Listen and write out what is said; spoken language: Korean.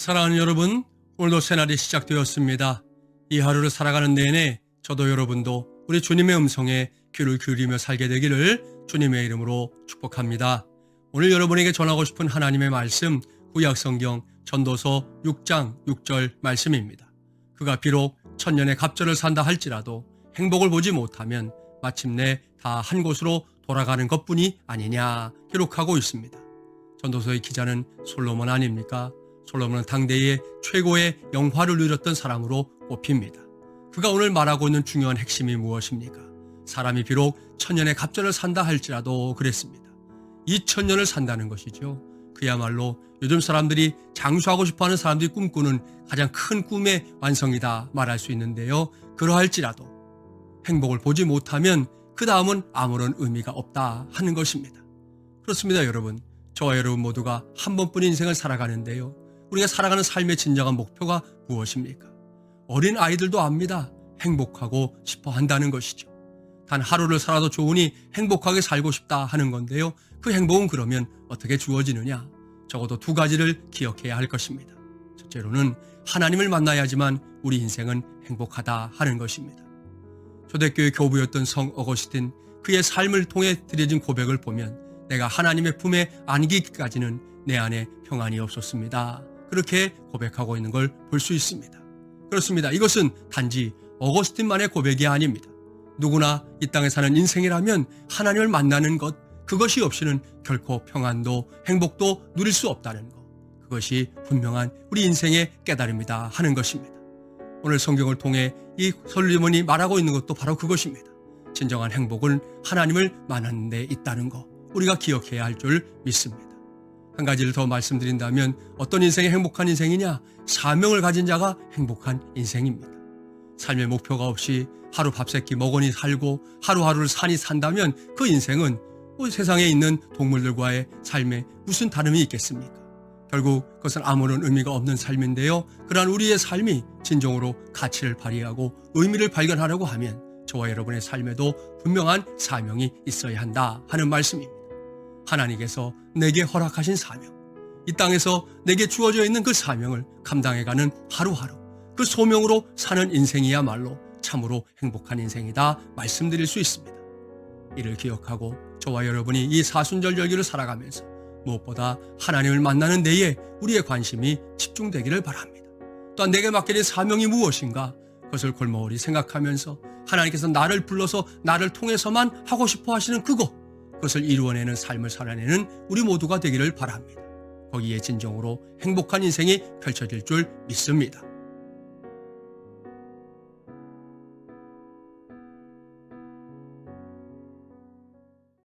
사랑하는 여러분, 오늘도 새날이 시작되었습니다. 이 하루를 살아가는 내내 저도 여러분도 우리 주님의 음성에 귀를 기울이며 살게 되기를 주님의 이름으로 축복합니다. 오늘 여러분에게 전하고 싶은 하나님의 말씀, 구약 성경 전도서 6장 6절 말씀입니다. 그가 비록 천년의 갑절을 산다 할지라도 행복을 보지 못하면 마침내 다 한 곳으로 돌아가는 것뿐이 아니냐 기록하고 있습니다. 전도서의 기자는 솔로몬 아닙니까? 솔로몬은 당대의 최고의 영화를 누렸던 사람으로 꼽힙니다. 그가 오늘 말하고 있는 중요한 핵심이 무엇입니까? 사람이 비록 천년의 갑절을 산다 할지라도 그랬습니다. 2000년을 산다는 것이죠. 그야말로 요즘 사람들이 장수하고 싶어 하는 사람들이 꿈꾸는 가장 큰 꿈의 완성이다 말할 수 있는데요. 그러할지라도 행복을 보지 못하면 그 다음은 아무런 의미가 없다 하는 것입니다. 그렇습니다, 여러분. 저와 여러분 모두가 한 번뿐인 인생을 살아가는데요. 우리가 살아가는 삶의 진정한 목표가 무엇입니까? 어린 아이들도 압니다. 행복하고 싶어 한다는 것이죠. 단 하루를 살아도 좋으니 행복하게 살고 싶다 하는 건데요. 그 행복은 그러면 어떻게 주어지느냐? 적어도 두 가지를 기억해야 할 것입니다. 첫째로는 하나님을 만나야지만 우리 인생은 행복하다 하는 것입니다. 초대교회 교부였던 성 어거스틴 그의 삶을 통해 드려진 고백을 보면 내가 하나님의 품에 안기기까지는 내 안에 평안이 없었습니다. 그렇게 고백하고 있는 걸 볼 수 있습니다. 그렇습니다. 이것은 단지 어거스틴만의 고백이 아닙니다. 누구나 이 땅에 사는 인생이라면 하나님을 만나는 것, 그것이 없이는 결코 평안도 행복도 누릴 수 없다는 것. 그것이 분명한 우리 인생의 깨달음이다 하는 것입니다. 오늘 성경을 통해 이 솔리몬이 말하고 있는 것도 바로 그것입니다. 진정한 행복은 하나님을 만나는 데 있다는 것. 우리가 기억해야 할 줄 믿습니다. 한 가지를 더 말씀드린다면 어떤 인생이 행복한 인생이냐? 사명을 가진 자가 행복한 인생입니다. 삶의 목표가 없이 하루 밥 세끼 먹으니 살고 하루하루를 산이 산다면 그 인생은 뭐 세상에 있는 동물들과의 삶에 무슨 다름이 있겠습니까? 결국 그것은 아무런 의미가 없는 삶인데요. 그러한 우리의 삶이 진정으로 가치를 발휘하고 의미를 발견하려고 하면 저와 여러분의 삶에도 분명한 사명이 있어야 한다 하는 말씀입니다. 하나님께서 내게 허락하신 사명, 이 땅에서 내게 주어져 있는 그 사명을 감당해가는 하루하루, 그 소명으로 사는 인생이야말로 참으로 행복한 인생이다 말씀드릴 수 있습니다. 이를 기억하고 저와 여러분이 이 사순절 절기를 살아가면서 무엇보다 하나님을 만나는 데에 우리의 관심이 집중되기를 바랍니다. 또한 내게 맡겨진 사명이 무엇인가 그것을 골머리 생각하면서 하나님께서 나를 불러서 나를 통해서만 하고 싶어 하시는 그것 그것을 이루어내는 삶을 살아내는 우리 모두가 되기를 바랍니다. 거기에 진정으로 행복한 인생이 펼쳐질 줄 믿습니다.